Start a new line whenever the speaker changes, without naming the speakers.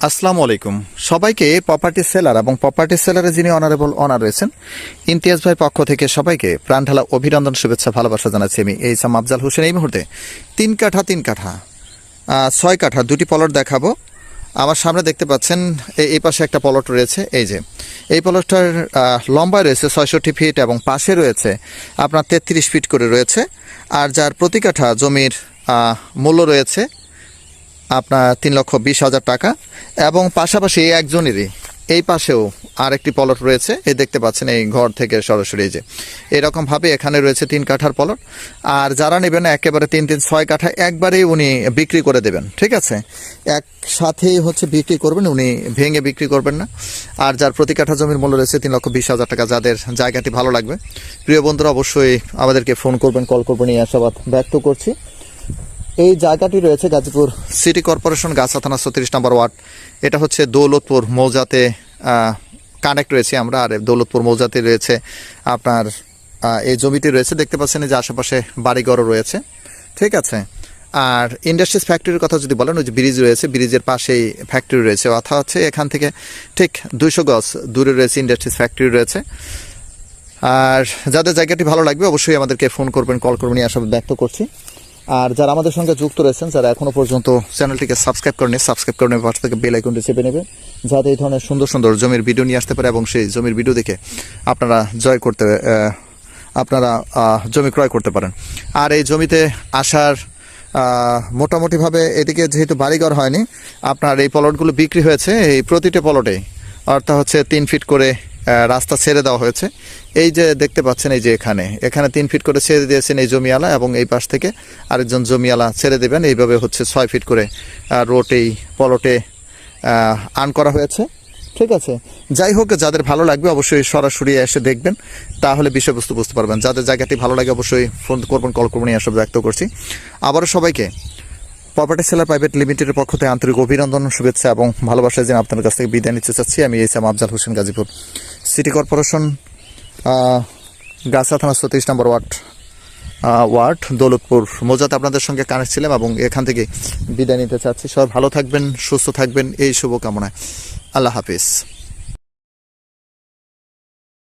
আসসালামু আলাইকুম। সবাইকে প্রপার্টি সেলার এবং প্রপার্টি সেলারে যিনি অনারেবল অনার রয়েছেন ইমতিয়াজ ভাই পক্ষ থেকে সবাইকে প্রাণঢালা অভিনন্দন শুভেচ্ছা ভালোবাসা জানাচ্ছি আমি এই সাম আফজাল হোসেন। এই মুহূর্তে তিন কাঠা তিন কাঠা ছয় কাঠা দুটি পলট দেখাবো। আমার সামনে দেখতে পাচ্ছেন এই- পাশে একটা পলট রয়েছে। এই যে এই পলটটার আহ, লম্বায় রয়েছে ছয়ষট্টি ফিট এবং পাশে রয়েছে আপনার তেত্রিশ ফিট করে রয়েছে। আর যার প্রতি কাঠা জমির মূল্য রয়েছে আপনার তিন লক্ষ বিশ হাজার টাকা এবং পাশাপাশি এই একজনেরই এই পাশেও আরেকটি পলট রয়েছে। এই দেখতে পাচ্ছেন এই ঘর থেকে সরাসরি যে। এরকমভাবে এখানে রয়েছে তিন কাঠার পলট। আর যারা নেবেন একেবারে তিন তিন ছয় কাঠা একবারেই উনি বিক্রি করে দেবেন, ঠিক আছে? একসাথেই হচ্ছে বিক্রি করবেন, উনি ভেঙে বিক্রি করবেন না। আর যার প্রতি কাঠা জমির মূল্য রয়েছে তিন লক্ষ বিশ হাজার টাকা, যাদের জায়গাটি ভালো লাগবে। প্রিয় বন্ধুরা, অবশ্যই আমাদেরকে ফোন করবেন, কল করবেন, এই আশাবাদ ব্যক্ত করছি। এই জায়গাটি রয়েছে গাজীপুর। সিটি কর্পোরেশন গাছা থানা ছত্রিশ নম্বর ওয়ার্ড। এটা হচ্ছে দৌলতপুর মৌজাতে কানেক্ট রয়েছে আমরা। আর দৌলতপুর মৌজাতে রয়েছে আপনার এই জমিটি রয়েছে। দেখতে পাচ্ছেন যে আশেপাশে বাড়িঘরও রয়েছে। ঠিক আছে? আর ইন্ডাস্ট্রিজ ফ্যাক্টরির কথা যদি বলেন, ওই যে ব্রিজ রয়েছে, ব্রিজের পাশেই ফ্যাক্টরি রয়েছে। অর্থাৎ হচ্ছে এখান থেকে ঠিক দুইশো গজ দূরে রয়েছে ইন্ডাস্ট্রিজ ফ্যাক্টরি রয়েছে। আর যাদের জায়গাটি ভালো লাগবে, অবশ্যই আমাদেরকে ফোন করবেন, কল করবেন, এই আশা ব্যক্ত করছি। আর যারা আমাদের সঙ্গে যুক্ত রয়েছেন, যারা এখনও পর্যন্ত চ্যানেলটিকে সাবস্ক্রাইব করেনি সাবস্ক্রাইব করে নেবে থেকে বেল আইকনটি চেপে নেবে যাতে এই ধরনের সুন্দর সুন্দর জমির ভিডিও নিয়ে আসতে পারে এবং সেই জমির ভিডিও দেখে আপনারা জয় করতে আপনারা জমি ক্রয় করতে পারেন। আর এই জমিতে আসার মোটামুটিভাবে এদিকে যেহেতু বাড়িঘর হয়নি, আপনার এই পলটগুলো বিক্রি হয়েছে, এই প্রতিটি পলটে অর্থাৎ হচ্ছে তিন ফিট করে রাস্তা ছেড়ে দেওয়া হয়েছে। এই যে দেখতে পাচ্ছেন এই যে এখানে এখানে তিন ফিট করে ছেড়ে দিয়েছেন এই জমিওয়ালা এবং এই পাশ থেকে আরেকজন জমিওয়ালা ছেড়ে দেবেন। এইভাবে হচ্ছে ছয় ফিট করে রোড এই পলটে আন করা হয়েছে। ঠিক আছে? যাই হোক, যাদের ভালো লাগবে অবশ্যই সরাসরি এসে দেখবেন। তাহলে বিষয়বস্তু বুঝতে পারবেন। যাদের জায়গাটি ভালো লাগে অবশ্যই ফোন করবেন, কল করবেন, এই সব ব্যক্ত করছি। আবারও সবাইকে, প্রপার্টি সেলার প্রাইভেট লিমিটেডের পক্ষ থেকে আন্তরিক অভিনন্দন, শুভেচ্ছা এবং ভালোবাসা যে আপনার কাছ থেকে বিদায় নিতে চাচ্ছি। আমি এইসাম আফজাল হোসেন গাজীপুর। সিটি কর্পোরেশন গাছা থানা সতীশ নম্বর ওয়ার্ড ওয়ার্ড, দৌলতপুর। মোজাতে আপনাদের সঙ্গে কানেক্ট ছিলাম এবং এখান থেকে বিদায় নিতে চাচ্ছি। সবাই ভালো থাকবেন, সুস্থ থাকবেন। এই শুভকামনায়। আল্লাহ হাফিজ।